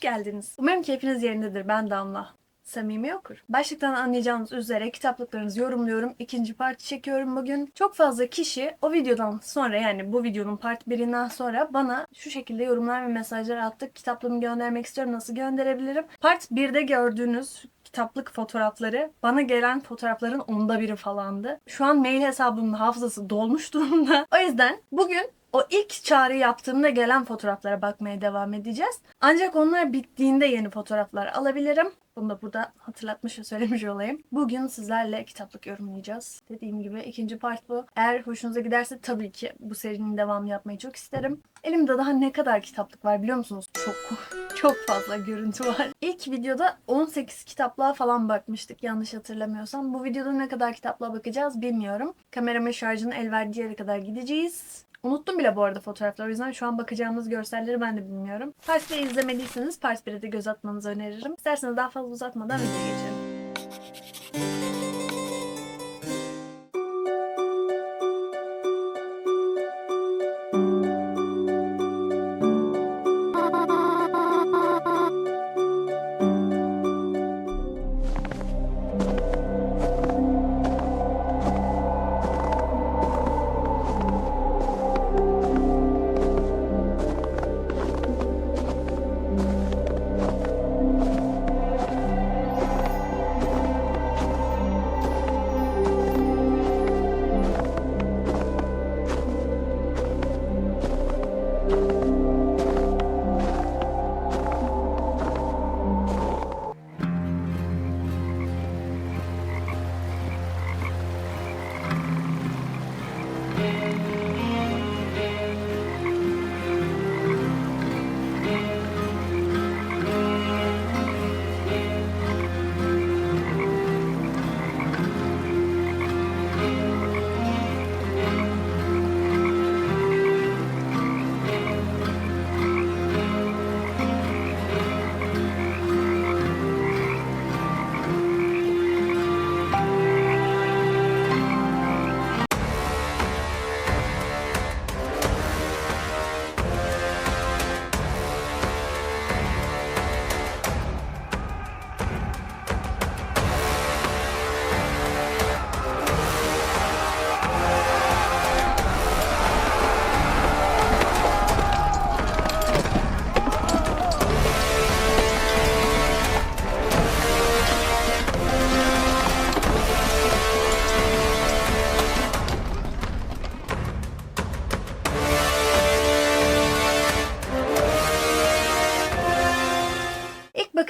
geldiniz. Umarım keyfiniz yerindedir. Ben Damla. Samimi okur. Başlıktan anlayacağınız üzere kitaplıklarınızı yorumluyorum. İkinci parti çekiyorum bugün. Çok fazla kişi o videodan sonra yani bu videonun part 1'inden sonra bana şu şekilde yorumlar ve mesajlar attı. Kitaplığımı göndermek istiyorum. Nasıl gönderebilirim? Part 1'de gördüğünüz kitaplık fotoğrafları bana gelen fotoğrafların onda biri falandı. Şu an mail hesabımın hafızası dolmuş durumda. O yüzden bugün o ilk çağrı yaptığımda gelen fotoğraflara bakmaya devam edeceğiz. Ancak onlar bittiğinde yeni fotoğraflar alabilirim. Bunu da burada hatırlatmış ve söylemiş olayım. Bugün sizlerle kitaplık yorumlayacağız. Dediğim gibi ikinci part bu. Eğer hoşunuza giderse tabii ki bu serinin devamı yapmayı çok isterim. Elimde daha ne kadar kitaplık var biliyor musunuz? Çok çok fazla görüntü var. İlk videoda 18 kitaplığa falan bakmıştık yanlış hatırlamıyorsam. Bu videoda ne kadar kitaplığa bakacağız bilmiyorum. Kameramın şarjının el verdiği yere kadar gideceğiz. Unuttum bile bu arada fotoğrafları. O yüzden şu an bakacağımız görselleri ben de bilmiyorum. Part 1'i izlemediyseniz Part 1'e de göz atmanızı öneririm. İsterseniz daha fazla uzatmadan videoya geçelim.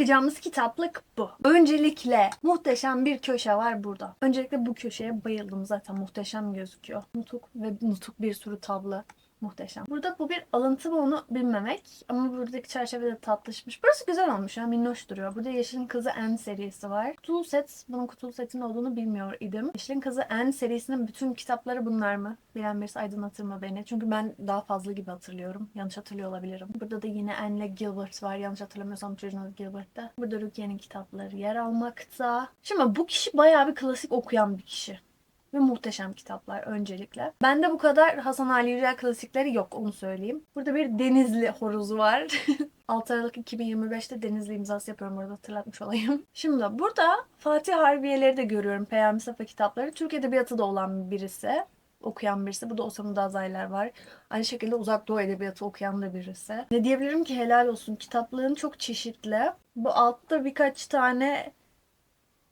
Bakacağımız kitaplık bu. Öncelikle muhteşem bir köşe var burada. Öncelikle bu köşeye bayıldım zaten muhteşem gözüküyor. Nutuk ve nutuk bir sürü tablo. Muhteşem. Burada bu bir alıntı mı onu bilmemek. Ama buradaki çerçeve de tatlışmış. Burası güzel olmuş ya minnoş duruyor. Burada Yeşilin Kızı N serisi var. Kutulu set, bunun kutulu setin olduğunu bilmiyor idim. Yeşilin Kızı N serisinin bütün kitapları bunlar mı? Bilen birisi aydınlatır mı beni? Çünkü ben daha fazla gibi hatırlıyorum. Yanlış hatırlıyor olabilirim. Burada da yine Anne Gilbert var. Yanlış hatırlamıyorsam çocuğun adı Gilbert'ta. Burada Rukiye'nin kitapları yer almakta. Şimdi bu kişi bayağı bir klasik okuyan bir kişi ve muhteşem kitaplar öncelikle. Bende bu kadar Hasan Ali Yücel klasikleri yok onu söyleyeyim. Burada bir Denizli horozu var. 6 Aralık 2025'te Denizli imzası yapıyorum orada hatırlatmış olayım. Şimdi burada Fatih Harbiyeleri de görüyorum. Peyami Safa kitapları. Türk Edebiyatı da olan birisi. Okuyan birisi. Burada Osamu Dazaylar var. Aynı şekilde Uzak Doğu Edebiyatı okuyan da birisi. Ne diyebilirim ki helal olsun. Kitaplığın çok çeşitli. Bu altta birkaç tane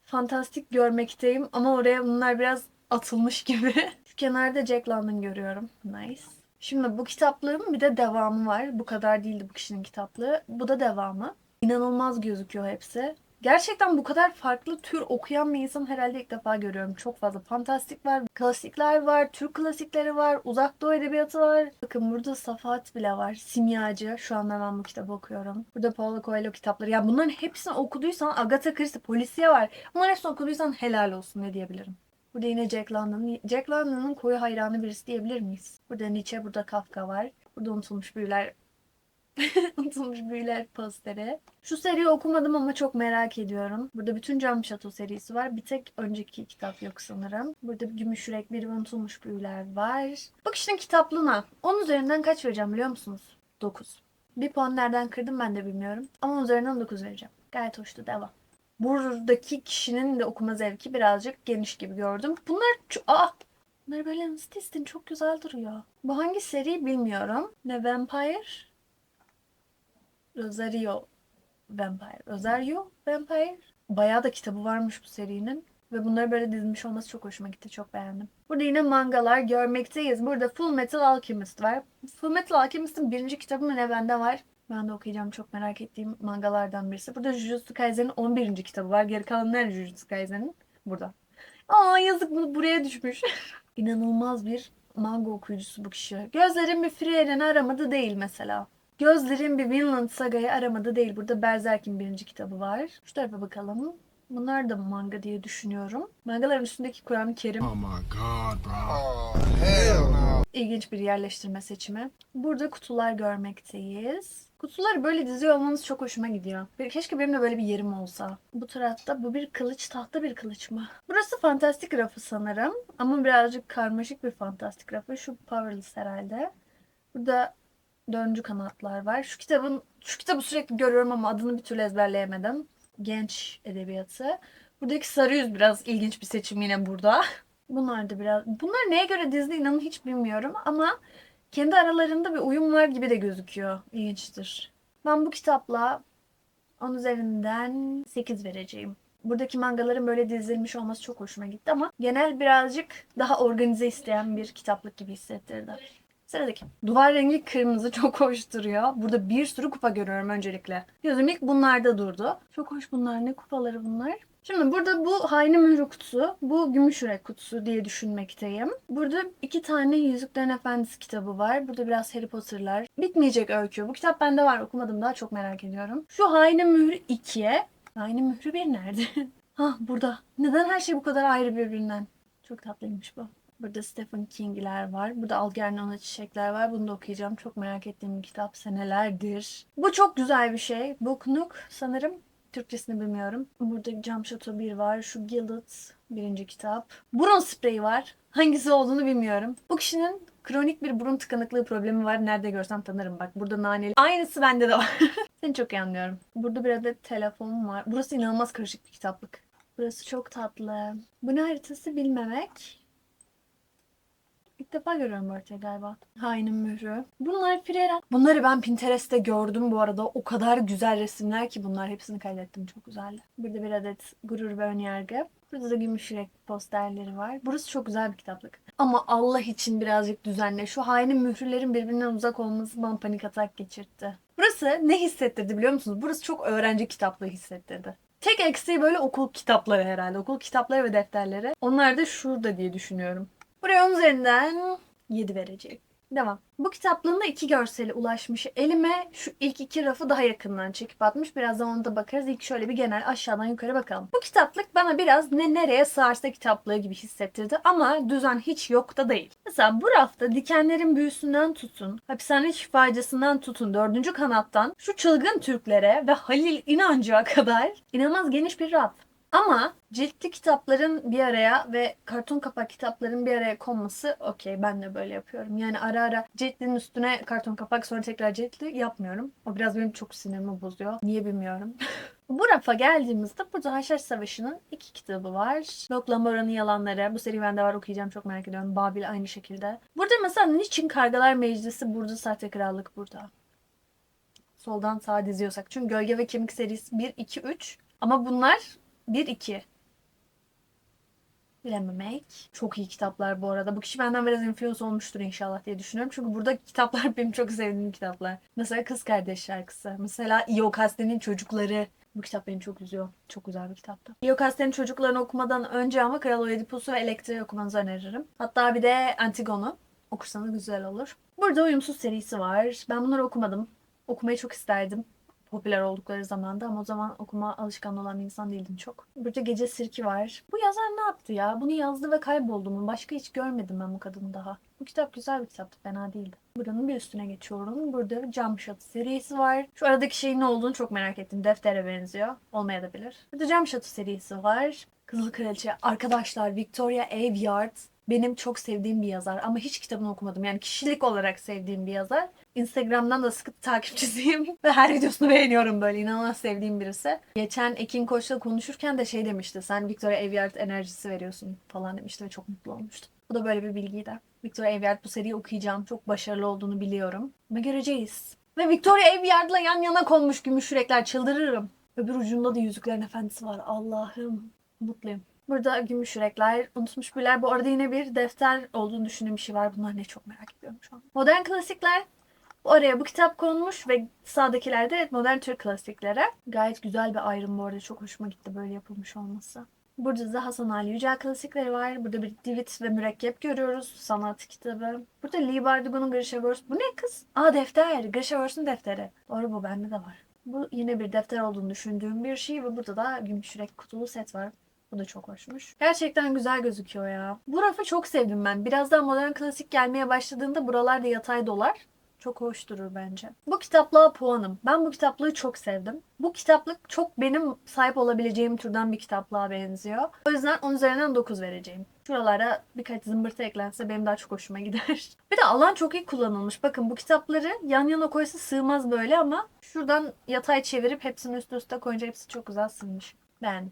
fantastik görmekteyim ama oraya bunlar biraz atılmış gibi. Kenarda Jack London görüyorum. Nice. Şimdi bu kitaplığın bir de devamı var. Bu kadar değildi bu kişinin kitaplığı. Bu da devamı. İnanılmaz gözüküyor hepsi. Gerçekten bu kadar farklı tür okuyan bir insan herhalde ilk defa görüyorum. Çok fazla fantastik var, klasikler var, Türk klasikleri var, uzak doğu edebiyatı var. Bakın burada Safat bile var. Simyacı. Şu an ben bu kitabı okuyorum. Burada Paulo Coelho kitapları. Ya bunların hepsini okuduysan Agatha Christie, Polisiye var. Bunların hepsini okuduysan helal olsun ne diyebilirim. Burada yine Jack London. Jack London'ın koyu hayranı birisi diyebilir miyiz? Burada Nietzsche, burada Kafka var. Burada unutulmuş büyüler Unutulmuş büyüler posteri. Şu seriyi okumadım ama çok merak ediyorum. Burada bütün Cam Şato serisi var. Bir tek önceki kitap yok sanırım. Burada Gümüş Yürek, bir Unutulmuş Büyüler var. Kişinin kitaplığına 10 üzerinden kaç vereceğim biliyor musunuz? 9. Bir puan nereden kırdım ben de bilmiyorum. Ama üzerinden 9 vereceğim. Gayet hoştu. Devam. Buradaki kişinin de okuma zevki birazcık geniş gibi gördüm. Bunlar. Aa! Bunları böyle nasıl dizdin? Çok güzel duruyor. Bu hangi seri bilmiyorum. Ne Vampire? Rosario Vampire. Rosario Vampire. Bayağı da kitabı varmış bu serinin. Ve bunları böyle dizmiş olması çok hoşuma gitti. Çok beğendim. Burada yine mangalar görmekteyiz. Burada Full Metal Alchemist var. Full Metal Alchemist'in birinci kitabı mı ne bende var. Ben de okuyacağım. Çok merak ettiğim mangalardan birisi. Burada Jujutsu Kaisen'in 11. kitabı var. Geri kalan nerede Jujutsu Kaisen'in? Burada. Aa yazık bu buraya düşmüş. İnanılmaz bir manga okuyucusu bu kişi. Gözlerim bir Frieren'i aramadı değil mesela. Gözlerim bir Vinland Saga'yı aramadı değil. Burada Berserk'in birinci kitabı var. Şu tarafa bakalım. Bunlar da manga diye düşünüyorum. Mangaların üstündeki Kur'an-ı Kerim. Oh my god, bro. Oh, hell no. İlginç bir yerleştirme seçimi. Burada kutular görmekteyiz. Kutuları böyle diziyor olmanız çok hoşuma gidiyor. Bir- Keşke benim de böyle bir yerim olsa. Bu tarafta bu bir kılıç, tahta bir kılıç mı? Burası fantastik rafı sanırım. Ama birazcık karmaşık bir fantastik rafı. Şu Powerless herhalde. Burada döncü kanatlar var. Şu kitabın şu kitabı sürekli görüyorum ama adını bir türlü ezberleyemedim. Genç edebiyatı. Buradaki sarı yüz biraz ilginç bir seçim yine burada. Bunlar da biraz... Bunlar neye göre dizdi inanın hiç bilmiyorum ama kendi aralarında bir uyum var gibi de gözüküyor. İlginçtir. Ben bu kitapla 10 üzerinden 8 vereceğim. Buradaki mangaların böyle dizilmiş olması çok hoşuma gitti ama genel birazcık daha organize isteyen bir kitaplık gibi hissettirdi. Sıradaki. Duvar rengi kırmızı çok hoş duruyor. Burada bir sürü kupa görüyorum öncelikle. Gözüm ilk bunlarda durdu. Çok hoş bunlar. Ne kupaları bunlar? Şimdi burada bu Haini Mührü kutusu, bu Gümüş Yürek kutusu diye düşünmekteyim. Burada iki tane Yüzüklerin Efendisi kitabı var. Burada biraz Harry Potter'lar. Bitmeyecek öykü. Bu kitap bende var. Okumadım daha çok merak ediyorum. Şu Haini Mührü 2'ye. Haini Mührü 1 nerede? ha burada. Neden her şey bu kadar ayrı birbirinden? Çok tatlıymış bu. Burada Stephen King'ler var. Burada Algernon'a Çiçekler var. Bunu da okuyacağım. Çok merak ettiğim bir kitap senelerdir. Bu çok güzel bir şey. Book Nook sanırım. Türkçesini bilmiyorum. Burada Cam Chateau 1 var. Şu Gilded birinci kitap. Burun spreyi var. Hangisi olduğunu bilmiyorum. Bu kişinin kronik bir burun tıkanıklığı problemi var. Nerede görsem tanırım bak. Burada naneli. Aynısı bende de var. Seni çok iyi anlıyorum. Burada bir adet telefon var. Burası inanılmaz karışık bir kitaplık. Burası çok tatlı. Bu ne haritası bilmemek. İlk defa görüyorum bu haritayı galiba. Hainin mührü. Bunlar Firera. Bunları ben Pinterest'te gördüm bu arada. O kadar güzel resimler ki bunlar. Hepsini kaydettim. Çok güzel. Burada bir adet gurur ve önyargı. Burada da gümüş yürek posterleri var. Burası çok güzel bir kitaplık. Ama Allah için birazcık düzenle. Şu hainin mührülerin birbirinden uzak olması bana panik atak geçirtti. Burası ne hissettirdi biliyor musunuz? Burası çok öğrenci kitaplığı hissettirdi. Tek eksiği böyle okul kitapları herhalde. Okul kitapları ve defterleri. Onlar da şurada diye düşünüyorum. Buraya 10 üzerinden 7 vereceğim. Devam. Bu kitaplığında iki görseli ulaşmış. Elime şu ilk iki rafı daha yakından çekip atmış. Birazdan ona da bakarız. İlk şöyle bir genel aşağıdan yukarı bakalım. Bu kitaplık bana biraz ne nereye sığarsa kitaplığı gibi hissettirdi. Ama düzen hiç yok da değil. Mesela bu rafta dikenlerin büyüsünden tutun, hapishane şifacısından tutun, dördüncü kanattan şu çılgın Türklere ve Halil İnancı'ya kadar inanılmaz geniş bir raf. Ama ciltli kitapların bir araya ve karton kapak kitapların bir araya konması okey ben de böyle yapıyorum. Yani ara ara ciltlinin üstüne karton kapak sonra tekrar ciltli yapmıyorum. O biraz benim çok sinirimi bozuyor. Niye bilmiyorum. Bu rafa geldiğimizde burada Haşhaş Savaşı'nın iki kitabı var. Lok Lamora'nın Yalanları. Bu seri bende var okuyacağım çok merak ediyorum. Babil aynı şekilde. Burada mesela Niçin Kargalar Meclisi burada Sahte Krallık burada. Soldan sağa diziyorsak. Çünkü Gölge ve Kemik serisi 1, 2, 3. Ama bunlar 1, 2. Bilememek. Çok iyi kitaplar bu arada. Bu kişi benden biraz influence olmuştur inşallah diye düşünüyorum. Çünkü burada kitaplar benim çok sevdiğim kitaplar. Mesela Kız Kardeş şarkısı. Mesela Iokaste'nin Çocukları. Bu kitap beni çok üzüyor. Çok güzel bir kitaptı. Iokaste'nin çocuklarını okumadan önce ama Kral Oedipus'u ve Elektra'yı okumanızı öneririm. Hatta bir de Antigon'u okursanız güzel olur. Burada Uyumsuz serisi var. Ben bunları okumadım. Okumayı çok isterdim popüler oldukları zamanda ama o zaman okuma alışkanlığı olan bir insan değildim çok. Burada Gece Sirki var. Bu yazar ne yaptı ya? Bunu yazdı ve kayboldu mu? Başka hiç görmedim ben bu kadını daha. Bu kitap güzel bir kitaptı, fena değildi. Buranın bir üstüne geçiyorum. Burada Cam Şatı serisi var. Şu aradaki şeyin ne olduğunu çok merak ettim. Deftere benziyor. Olmayabilir. Burada Cam Şatı serisi var. Kızıl Kraliçe. Arkadaşlar Victoria Aveyard Benim çok sevdiğim bir yazar ama hiç kitabını okumadım. Yani kişilik olarak sevdiğim bir yazar. Instagram'dan da sıkı takipçisiyim ve her videosunu beğeniyorum böyle. İnanılmaz sevdiğim birisi. Geçen Ekin Koç'la konuşurken de şey demişti. Sen Victoria Aveyard enerjisi veriyorsun falan demişti ve çok mutlu olmuştum. Bu da böyle bir bilgiydi. Victoria Aveyard bu seriyi okuyacağım. Çok başarılı olduğunu biliyorum. Ama göreceğiz. Ve Victoria Aveyard'la yan yana konmuş gümüş yürekler. Çıldırırım. Öbür ucunda da Yüzüklerin Efendisi var. Allah'ım. Mutluyum. Burada gümüş yürekler, unutmuş birler. Bu arada yine bir defter olduğunu düşündüğüm bir şey var. Bunlar ne çok merak ediyorum şu an. Modern klasikler. Oraya bu kitap konmuş ve sağdakiler de modern Türk klasiklere. Gayet güzel bir ayrım bu arada. Çok hoşuma gitti böyle yapılmış olması. Burada da Hasan Ali Yücel klasikleri var. Burada bir divit ve mürekkep görüyoruz. Sanat kitabı. Burada Lee Bardugo'nun Grishaverse. Bu ne kız? Aa defter. Grishaverse'ın defteri. Doğru bu bende de var. Bu yine bir defter olduğunu düşündüğüm bir şey ve burada da gümüş yürek kutulu set var. Bu da çok hoşmuş. Gerçekten güzel gözüküyor ya. Bu rafı çok sevdim ben. Biraz daha modern klasik gelmeye başladığında buralarda yatay dolar. Çok hoş durur bence. Bu kitaplığa puanım. Ben bu kitaplığı çok sevdim. Bu kitaplık çok benim sahip olabileceğim türden bir kitaplığa benziyor. O yüzden 10 üzerinden 9 vereceğim. Şuralara birkaç zımbırtı eklense benim daha çok hoşuma gider. Bir de alan çok iyi kullanılmış. Bakın bu kitapları yan yana koysa sığmaz böyle ama şuradan yatay çevirip hepsini üst üste koyunca hepsi çok güzel sığmış. Ben.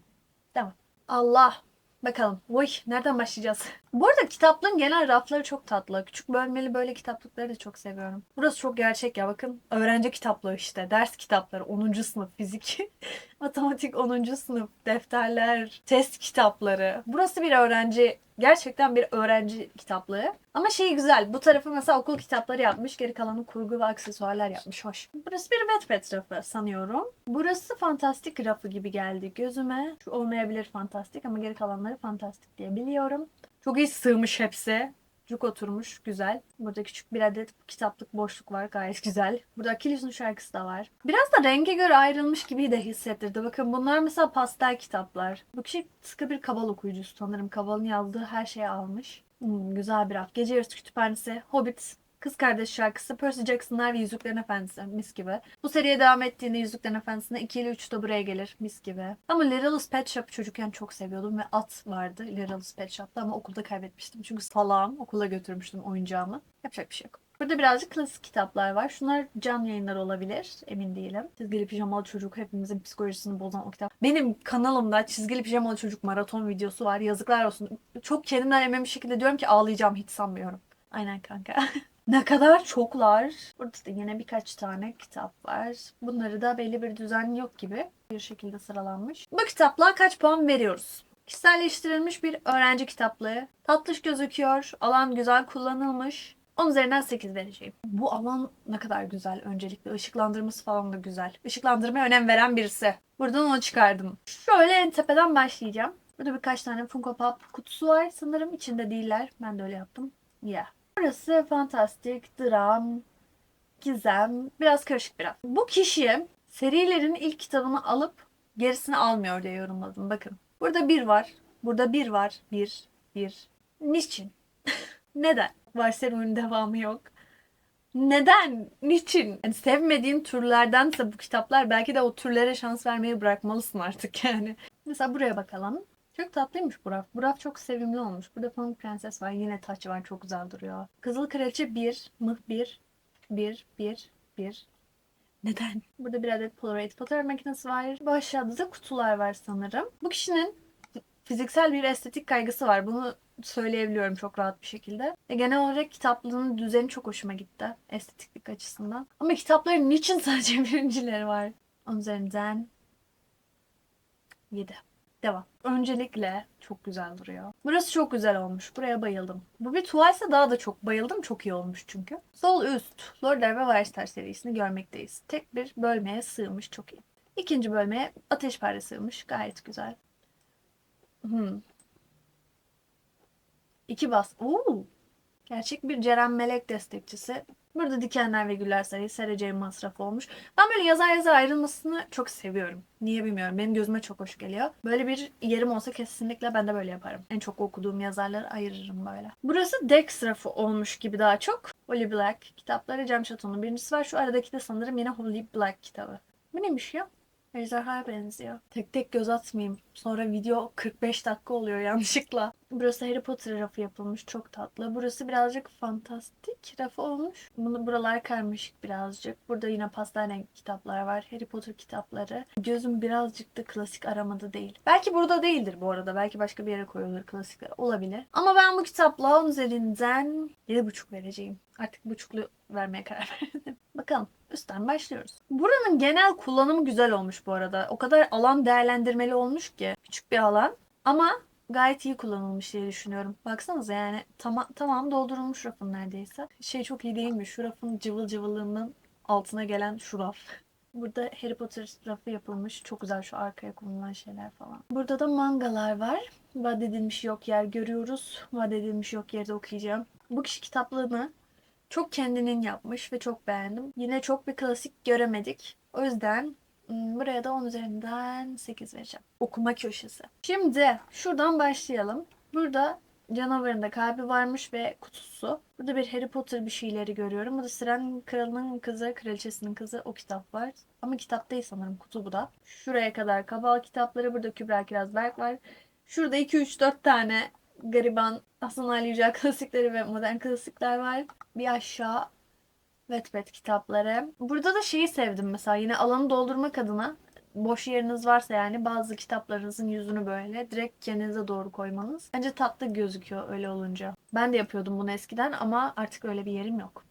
Tamam. Allah. Bakalım. Uy, nereden başlayacağız? Bu arada kitaplığın genel rafları çok tatlı. Küçük bölmeli böyle kitaplıkları da çok seviyorum. Burası çok gerçek ya bakın. Öğrenci kitaplığı işte. Ders kitapları. 10. sınıf fizik. Matematik 10. sınıf. Defterler. Test kitapları. Burası bir öğrenci Gerçekten bir öğrenci kitaplığı. Ama şey güzel. Bu tarafı mesela okul kitapları yapmış. Geri kalanı kurgu ve aksesuarlar yapmış. Hoş. Burası bir Wattpad rafı sanıyorum. Burası fantastik rafı gibi geldi gözüme. Şu olmayabilir fantastik ama geri kalanları fantastik diye biliyorum. Çok iyi sığmış hepsi. Cuk oturmuş. Güzel. Burada küçük bir adet kitaplık boşluk var. Gayet güzel. Burada Akilis'in şarkısı da var. Biraz da renge göre ayrılmış gibi de hissettirdi. Bakın bunlar mesela pastel kitaplar. Bu kişi sıkı bir kabal okuyucusu sanırım. Kabal'ın yazdığı her şeyi almış. Hmm, güzel bir raf. Gece Yarısı Kütüphanesi, Hobbit, Kız Kardeş şarkısı, Percy Jackson'lar ve Yüzüklerin Efendisi mis gibi. Bu seriye devam ettiğinde Yüzüklerin Efendisi'nde 2 ile 3 de buraya gelir mis gibi. Ama Littlest Pet Shop'ı çocukken çok seviyordum ve at vardı Littlest Pet Shop'ta ama okulda kaybetmiştim. Çünkü salağım okula götürmüştüm oyuncağımı. Yapacak bir şey yok. Burada birazcık klasik kitaplar var. Şunlar can yayınlar olabilir. Emin değilim. Çizgili Pijamalı Çocuk hepimizin psikolojisini bozan o kitap. Benim kanalımda Çizgili Pijamalı Çocuk maraton videosu var. Yazıklar olsun. Çok kendimden emin bir şekilde diyorum ki ağlayacağım hiç sanmıyorum. Aynen kanka. Ne kadar çoklar. Burada da yine birkaç tane kitap var. Bunları da belli bir düzen yok gibi bir şekilde sıralanmış. Bu kitaplığa kaç puan veriyoruz? Kişiselleştirilmiş bir öğrenci kitaplığı. Tatlış gözüküyor. Alan güzel kullanılmış. 10 üzerinden 8 vereceğim. Bu alan ne kadar güzel öncelikle. Işıklandırması falan da güzel. Işıklandırmaya önem veren birisi. Buradan onu çıkardım. Şöyle en tepeden başlayacağım. Burada birkaç tane Funko Pop kutusu var. Sanırım içinde değiller. Ben de öyle yaptım. Yeah. Burası fantastik, dram, gizem, biraz karışık biraz. Bu kişi serilerin ilk kitabını alıp gerisini almıyor diye yorumladım. Bakın. Burada bir var. Burada bir var. Bir. Bir. Niçin? Neden? Var serinin devamı yok. Neden? Niçin? Yani sevmediğin türlerdense bu kitaplar belki de o türlere şans vermeyi bırakmalısın artık yani. Mesela buraya bakalım. Çok tatlıymış bu raf. Çok sevimli olmuş. Burada Pamuk Prenses var. Yine taç var. Çok güzel duruyor. Kızıl Kraliçe 1. Mıh 1. 1. 1. 1. Neden? Burada bir adet Polaroid fotoğraf makinesi var. Bu aşağıda da kutular var sanırım. Bu kişinin fiziksel bir estetik kaygısı var. Bunu söyleyebiliyorum çok rahat bir şekilde. Ve genel olarak kitaplığının düzeni çok hoşuma gitti. Estetiklik açısından. Ama kitapların niçin sadece birincileri var? Onun üzerinden 7. Devam. Öncelikle çok güzel duruyor. Burası çok güzel olmuş. Buraya bayıldım. Bu bir tuvalse daha da çok bayıldım. Çok iyi olmuş çünkü. Sol üst. Lorder ve Weisstar serisini görmekteyiz. Tek bir bölmeye sığmış. Çok iyi. İkinci bölmeye ateşpare sığmış. Gayet güzel. Hmm. İki bas. Oo. Gerçek bir Ceren Melek destekçisi. Burada dikenler ve güller sayı sereceğim masraf olmuş. Ben böyle yazar yazar ayrılmasını çok seviyorum. Niye bilmiyorum. Benim gözüme çok hoş geliyor. Böyle bir yerim olsa kesinlikle ben de böyle yaparım. En çok okuduğum yazarları ayırırım böyle. Burası Dex rafı olmuş gibi daha çok. Holly Black kitapları Cem Chateau'nun birincisi var. Şu aradaki de sanırım yine Holly Black kitabı. Bu neymiş ya? Ejderhaya benziyor. Tek tek göz atmayayım. Sonra video 45 dakika oluyor yanlışlıkla. Burası Harry Potter rafı yapılmış. Çok tatlı. Burası birazcık fantastik rafı olmuş. Bunu buralar karmaşık birazcık. Burada yine pastane kitaplar var. Harry Potter kitapları. Gözüm birazcık da klasik aramada değil. Belki burada değildir bu arada. Belki başka bir yere koyulur klasikler. Olabilir. Ama ben bu kitapla 10 üzerinden 7,5 vereceğim. Artık buçuklu vermeye karar verdim. Bakalım. Üstten başlıyoruz. Buranın genel kullanımı güzel olmuş bu arada. O kadar alan değerlendirmeli olmuş ki. Küçük bir alan ama gayet iyi kullanılmış diye düşünüyorum. Baksanıza yani tamam tamam doldurulmuş rafın neredeyse. Şey çok iyi değil mi? Şu rafın cıvıl cıvıllığının altına gelen şu raf. Burada Harry Potter rafı yapılmış. Çok güzel şu arkaya konulan şeyler falan. Burada da mangalar var. Vaat edilmiş yok yer görüyoruz. Vaat edilmiş yok yerde okuyacağım. Bu kişi kitaplığını çok kendinin yapmış ve çok beğendim. Yine çok bir klasik göremedik. O yüzden buraya da 10 üzerinden 8 vereceğim. Okuma köşesi. Şimdi şuradan başlayalım. Burada canavarın da kalbi varmış ve kutusu. Burada bir Harry Potter bir şeyleri görüyorum. Burada Siren Kralı'nın kızı, kraliçesinin kızı o kitap var. Ama kitap değil sanırım kutu bu da. Şuraya kadar Kabal kitapları. Burada Kübra Kirazberk var. Şurada 2-3-4 tane gariban Hasan Ali Yücel klasikleri ve modern klasikler var. Bir aşağı Wattpad kitapları. Burada da şeyi sevdim mesela yine alanı doldurmak adına boş yeriniz varsa yani bazı kitaplarınızın yüzünü böyle direkt kendinize doğru koymanız. Bence tatlı gözüküyor öyle olunca. Ben de yapıyordum bunu eskiden ama artık öyle bir yerim yok.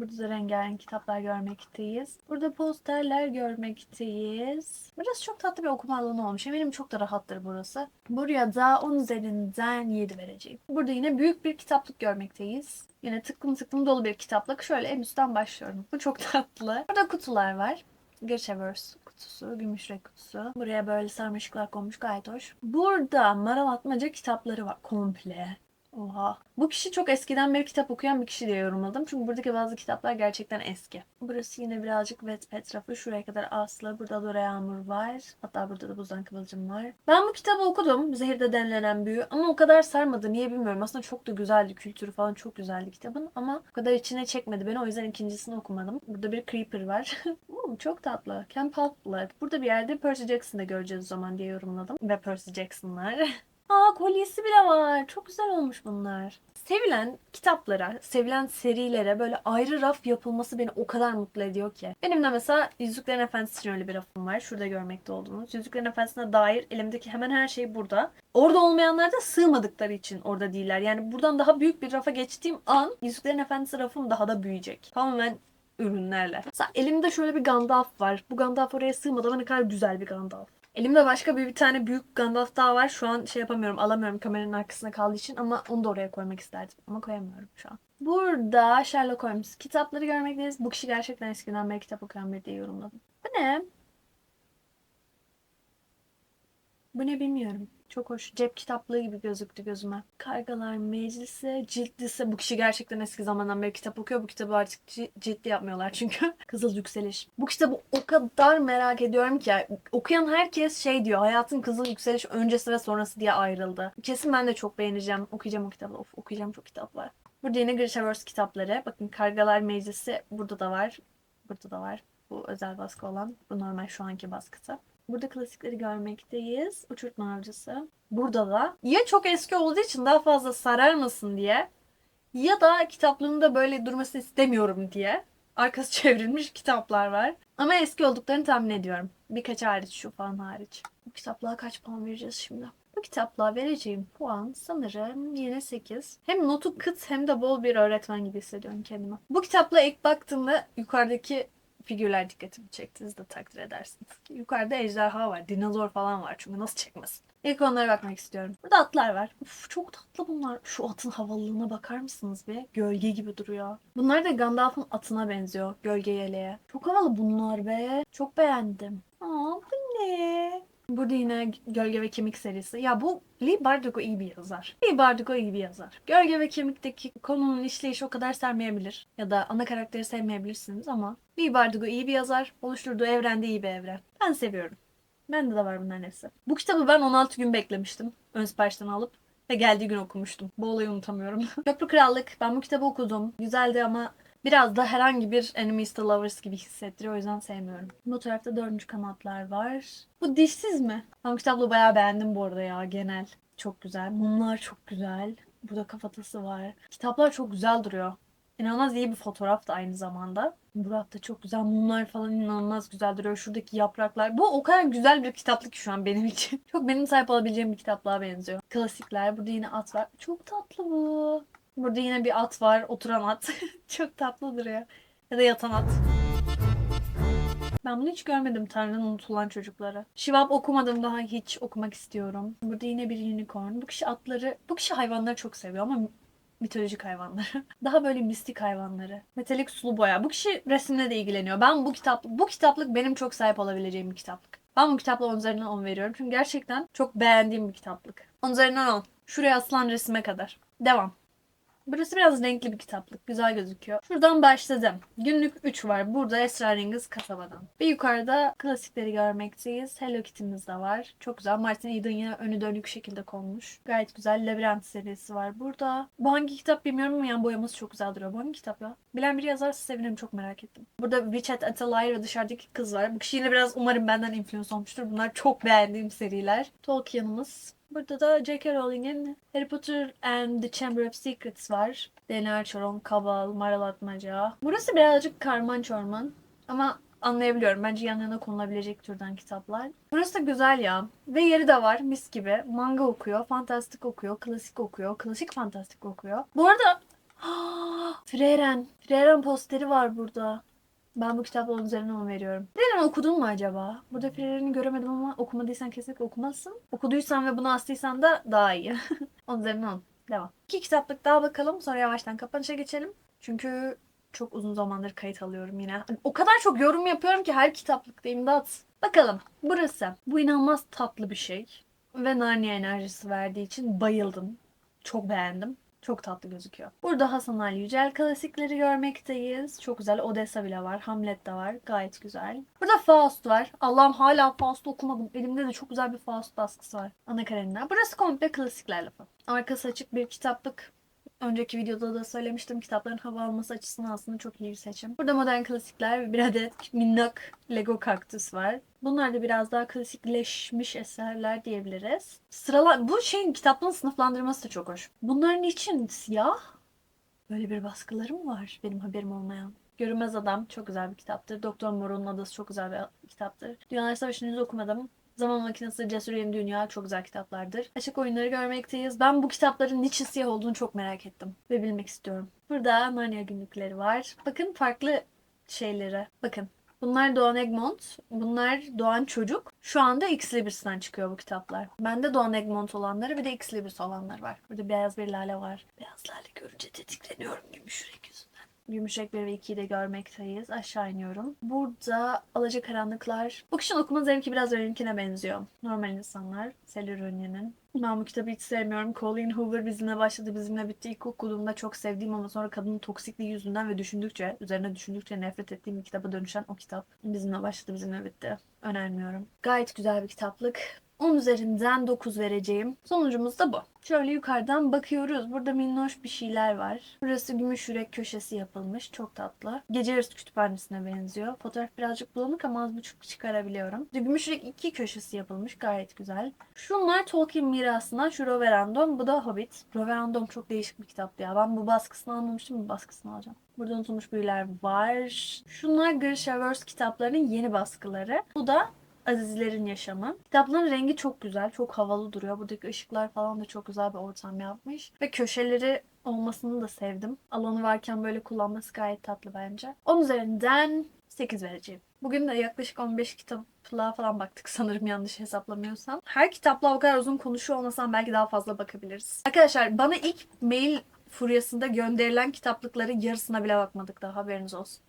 Burada da rengarenk kitaplar görmekteyiz. Burada posterler görmekteyiz. Burası çok tatlı bir okuma alanı olmuş. Eminim çok da rahattır burası. Buraya da 10 üzerinden 7 vereceğim. Burada yine büyük bir kitaplık görmekteyiz. Yine tıklım tıklım dolu bir kitaplık. Şöyle en üstten başlıyorum. Bu çok tatlı. Burada kutular var. Gırşevers kutusu, gümüşrek kutusu. Buraya böyle sarmaşıklar konmuş gayet hoş. Burada maral atmaca kitapları var komple. Oha. Bu kişi çok eskiden beri kitap okuyan bir kişi diye yorumladım. Çünkü buradaki bazı kitaplar gerçekten eski. Burası yine birazcık Wattpad rafı. Şuraya kadar Aslı. Burada Dora Yağmur var. Hatta burada da Buzdan Kıvılcım var. Ben bu kitabı okudum. Zehirde denilen büyü. Ama o kadar sarmadı. Niye bilmiyorum. Aslında çok da güzeldi. Kültürü falan çok güzeldi kitabın. Ama o kadar içine çekmedi beni. O yüzden ikincisini okumadım. Burada bir Creeper var. Oo, çok tatlı. Camp Half-Blood. Burada bir yerde Percy Jackson'ı göreceğiz o zaman diye yorumladım. Ve Percy Jackson'lar. Aa kolyesi bile var. Çok güzel olmuş bunlar. Sevilen kitaplara, sevilen serilere böyle ayrı raf yapılması beni o kadar mutlu ediyor ki. Benim de mesela Yüzüklerin Efendisi için öyle bir rafım var. Şurada görmekte olduğunuz. Yüzüklerin Efendisi'ne dair elimdeki hemen her şey burada. Orada olmayanlar da sığmadıkları için orada değiller. Yani buradan daha büyük bir rafa geçtiğim an Yüzüklerin Efendisi rafım daha da büyüyecek. Tamamen ürünlerle. Mesela elimde şöyle bir Gandalf var. Bu Gandalf oraya sığmadı ama ne kadar güzel bir Gandalf. Elimde başka bir, bir tane büyük Gandalf daha var. Şu an şey yapamıyorum, alamıyorum kameranın arkasında kaldığı için ama onu da oraya koymak isterdim. Ama koyamıyorum şu an. Burada Sherlock Holmes kitapları görmekteyiz. Bu kişi gerçekten eskiden beri kitap okuyan biri diye yorumladım. Bu ne? Bu ne bilmiyorum. Çok hoş. Cep kitaplığı gibi gözüktü gözüme. Kargalar Meclisi, ciltlisi. Bu kişi gerçekten eski zamandan beri kitap okuyor. Bu kitabı artık ci- ciltli yapmıyorlar çünkü. Kızıl Yükseliş. Bu kitabı o kadar merak ediyorum ki. Okuyan herkes şey diyor. Hayatın Kızıl Yükseliş öncesi ve sonrası diye ayrıldı. Kesin ben de çok beğeneceğim. Okuyacağım o kitabı. Of okuyacağım çok kitap var. Burada yine Grishaverse kitapları. Bakın Kargalar Meclisi burada da var. Burada da var. Bu özel baskı olan. Bu normal şu anki baskısı. Burada klasikleri görmekteyiz. Uçurtma avcısı. Burada da ya çok eski olduğu için daha fazla sararmasın diye ya da kitaplığında böyle durmasını istemiyorum diye arkası çevrilmiş kitaplar var. Ama eski olduklarını tahmin ediyorum. Birkaç hariç şu falan hariç. Bu kitaplığa kaç puan vereceğiz şimdi? Bu kitaplığa vereceğim puan sanırım yine 8. Hem notu kıt hem de bol bir öğretmen gibi hissediyorum kendimi. Bu kitapla ilk baktığımda yukarıdaki figürler dikkatimi çekti. Siz de takdir edersiniz. Yukarıda ejderha var, dinozor falan var çünkü nasıl çekmesin. İlk onlara bakmak istiyorum. Burada atlar var. Uf, çok tatlı bunlar. Şu atın havalılığına bakar mısınız be? Gölge gibi duruyor. Bunlar da Gandalf'ın atına benziyor. Gölge yeleğe. Çok havalı bunlar be. Çok beğendim. Aa bu ne? Burada yine Gölge ve Kemik serisi. Ya bu Lee Bardugo iyi bir yazar. Lee Bardugo iyi bir yazar. Gölge ve Kemik'teki konunun işleyişi o kadar sermeyebilir. Ya da ana karakteri sevmeyebilirsiniz ama Lee Bardugo iyi bir yazar. Oluşturduğu evrende iyi bir evren. Ben seviyorum. Bende de var bunların hepsi. Bu kitabı ben 16 gün beklemiştim. Ön siparişten alıp. Ve geldiği gün okumuştum. Bu olayı unutamıyorum. Köprü Krallık. Ben bu kitabı okudum. Güzeldi ama Biraz da herhangi bir Enemies to Lovers gibi hissettiriyor. O yüzden sevmiyorum. Bu tarafta dördüncü kanatlar var. Bu dişsiz mi? Ben bu kitaplığı bayağı beğendim bu arada ya genel. Çok güzel. Mumlar çok güzel. Burada kafatası var. Kitaplar çok güzel duruyor. İnanılmaz iyi bir fotoğraf da aynı zamanda. Burak da çok güzel. Mumlar falan inanılmaz güzel duruyor. Şuradaki yapraklar. Bu o kadar güzel bir kitaplık ki şu an benim için. Çok benim sahip olabileceğim bir kitaplığa benziyor. Klasikler. Burada yine at var. Çok tatlı bu. Burada yine bir at var. Oturan at. çok tatlı duruyor. Ya da yatan at. Ben bunu hiç görmedim Tanrı'nın unutulan çocukları. Şivap okumadım daha hiç okumak istiyorum. Burada yine bir unicorn. Bu kişi atları, bu kişi hayvanları çok seviyor ama mitolojik hayvanları. Daha böyle mistik hayvanları. Metalik sulu boya. Bu kişi resimle de ilgileniyor. Ben bu kitap bu kitaplık benim çok sahip olabileceğim bir kitaplık. Ben bu kitapla 10 üzerinden 10 veriyorum. Çünkü gerçekten çok beğendiğim bir kitaplık. 10 üzerinden 10. Şuraya asılan resime kadar. Devam. Burası biraz renkli bir kitaplık. Güzel gözüküyor. Şuradan başladım. Günlük 3 var. Burada Esrarengiz kasabadan. Bir yukarıda klasikleri görmekteyiz. Hello Kitty'miz de var. Çok güzel. Martin Eden yine önü dönük şekilde konmuş. Gayet güzel. Labirent serisi var burada. Bu hangi kitap bilmiyorum ama yan boyaması çok güzel duruyor. Bu hangi kitap ya? Bilen biri yazarsa sevinirim. Çok merak ettim. Burada Richard Atelier ve dışarıdaki kız var. Bu kişi yine biraz umarım benden influence olmuştur. Bunlar çok beğendiğim seriler. Tolkien'ımız. Burada da J.K. Rowling'in Harry Potter and the Chamber of Secrets var. Denier Çoron, Kabal, Maral Atmaca. Burası birazcık karman çorman ama anlayabiliyorum. Bence yan yana konulabilecek türden kitaplar. Burası da güzel ya. Ve yeri de var mis gibi. Manga okuyor, fantastik okuyor, klasik okuyor, klasik fantastik okuyor. Bu arada Freren. Freren posteri var burada. Ben bu kitapla onun üzerine 10 veriyorum. Freren okudun mu acaba? Burada Freren'i göremedim ama okumadıysan kesinlikle okumazsın. Okuduysan ve bunu astıysan da daha iyi. 10 üzerinden 10. Devam. İki kitaplık daha bakalım. Sonra yavaştan kapanışa geçelim. Çünkü çok uzun zamandır kayıt alıyorum yine. O kadar çok yorum yapıyorum ki her kitaplıkta imdat. Bakalım. Burası. Bu inanılmaz tatlı bir şey. Ve Narnia enerjisi verdiği için bayıldım. Çok beğendim. Çok tatlı gözüküyor. Burada Hasan Ali Yücel klasikleri görmekteyiz. Çok güzel. Odessa bile var. Hamlet de var. Gayet güzel. Burada Faust var. Allah'ım hala Faust okumadım. Elimde de çok güzel bir Faust baskısı var. Ana kaleminden. Burası komple klasikler lafı. Arkası açık bir kitaplık. Önceki videoda da söylemiştim kitapların hava alması açısından aslında çok iyi bir seçim. Burada modern klasikler ve bir adet minnak Lego kaktüs var. Bunlar da biraz daha klasikleşmiş eserler diyebiliriz. Sırala bu şeyin kitaplığın sınıflandırması da çok hoş. Bunların için siyah böyle bir baskıları mı var benim haberim olmayan? Görünmez Adam çok güzel bir kitaptır. Doktor Moreau'nun Adası çok güzel bir kitaptır. Dünyalar Savaşı'nı henüz okumadım. Zaman Makinesi, Cesur Yeni Dünya çok güzel kitaplardır. Açık oyunları görmekteyiz. Ben bu kitapların niçin siyah olduğunu çok merak ettim ve bilmek istiyorum. Burada Narnia günlükleri var. Bakın farklı şeylere. Bakın. Bunlar Doğan Egmont. Bunlar Doğan Çocuk. Şu anda X Libris'ten çıkıyor bu kitaplar. Bende Doğan Egmont olanları bir de X Libris olanlar var. Burada beyaz bir lale var. Beyaz lale görünce tetikleniyorum Gümüşrek yüzünden. Gümüşrek 1 ve 2'yi de görmekteyiz. Aşağı iniyorum. Burada Alacakaranlıklar. Bu kişinin okuma zevki biraz benimkine benziyor. Normal insanlar. Rooney'nin. Ben bu kitabı hiç sevmiyorum. Colleen Hoover bizimle başladı, bizimle bitti. İlk okuduğumda çok sevdiğim ama sonra kadının toksikliği yüzünden ve düşündükçe, üzerine düşündükçe nefret ettiğim bir kitaba dönüşen o kitap. Bizimle başladı, bizimle bitti. Önermiyorum. Gayet güzel bir kitaplık. 10 üzerinden 9 vereceğim. Sonucumuz da bu. Şöyle yukarıdan bakıyoruz. Burada minnoş bir şeyler var. Burası gümüş yürek köşesi yapılmış. Çok tatlı. Gece yarısı kütüphanesine benziyor. Fotoğraf birazcık bulanık ama az buçuk çıkarabiliyorum. Gümüş yürek iki köşesi yapılmış. Gayet güzel. Şunlar Tolkien mirasından. Şu Roverandom. Bu da Hobbit. Roverandom çok değişik bir kitaptı ya. Ben bu baskısını almamıştım. Bu baskısını alacağım. Burada unutulmuş büyüler var. Şunlar Grishaverse kitaplarının yeni baskıları. Bu da Azizlerin Yaşamı. Kitapların rengi çok güzel, çok havalı duruyor. Buradaki ışıklar falan da çok güzel bir ortam yapmış. Ve köşeleri olmasını da sevdim. Alanı varken böyle kullanması gayet tatlı bence. 10 üzerinden 8 vereceğim. Bugün de yaklaşık 15 kitaplığa falan baktık sanırım yanlış hesaplamıyorsam. Her kitapla o kadar uzun konuşuyor olmasam belki daha fazla bakabiliriz. Arkadaşlar bana ilk mail furyasında gönderilen kitaplıkların yarısına bile bakmadık daha haberiniz olsun.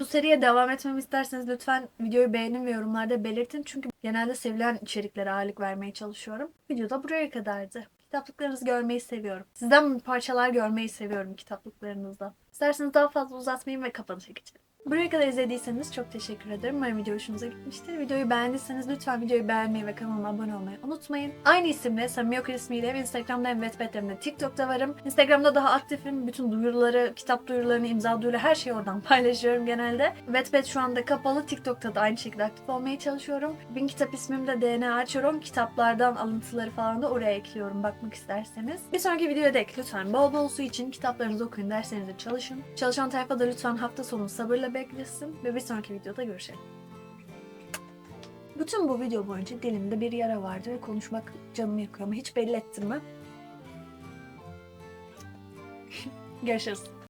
Bu seriye devam etmemi isterseniz lütfen videoyu beğenin ve yorumlarda belirtin. Çünkü genelde sevilen içeriklere ağırlık vermeye çalışıyorum. Video da buraya kadardı. Kitaplıklarınızı görmeyi seviyorum. Sizden parçalar görmeyi seviyorum kitaplıklarınızda. İsterseniz daha fazla uzatmayayım ve kapanışa geçelim. Buraya kadar izlediyseniz çok teşekkür ederim. Umarım video hoşunuza gitmiştir. Videoyu beğendiyseniz lütfen videoyu beğenmeyi ve kanalıma abone olmayı unutmayın. Aynı isimle Samimi Yok ismiyle Instagram'da hem Wattpad'de hem de TikTok'ta varım. Instagram'da daha aktifim. Bütün duyuruları, kitap duyurularını, imza duyuruları her şeyi oradan paylaşıyorum genelde. Wattpad şu anda kapalı. TikTok'ta da aynı şekilde aktif olmaya çalışıyorum. Bin kitap ismimde DNA açıyorum. Kitaplardan alıntıları falan da oraya ekliyorum bakmak isterseniz. Bir sonraki videoda dek lütfen bol bol su için kitaplarınızı okuyun, derslerinizi çalışın. Çalışan tayfa da lütfen hafta sonu sabırla beklesin ve bir sonraki videoda görüşelim. Bütün bu video boyunca dilimde bir yara vardı ve konuşmak canımı yakıyor ama hiç belli ettim mi? Görüşürüz.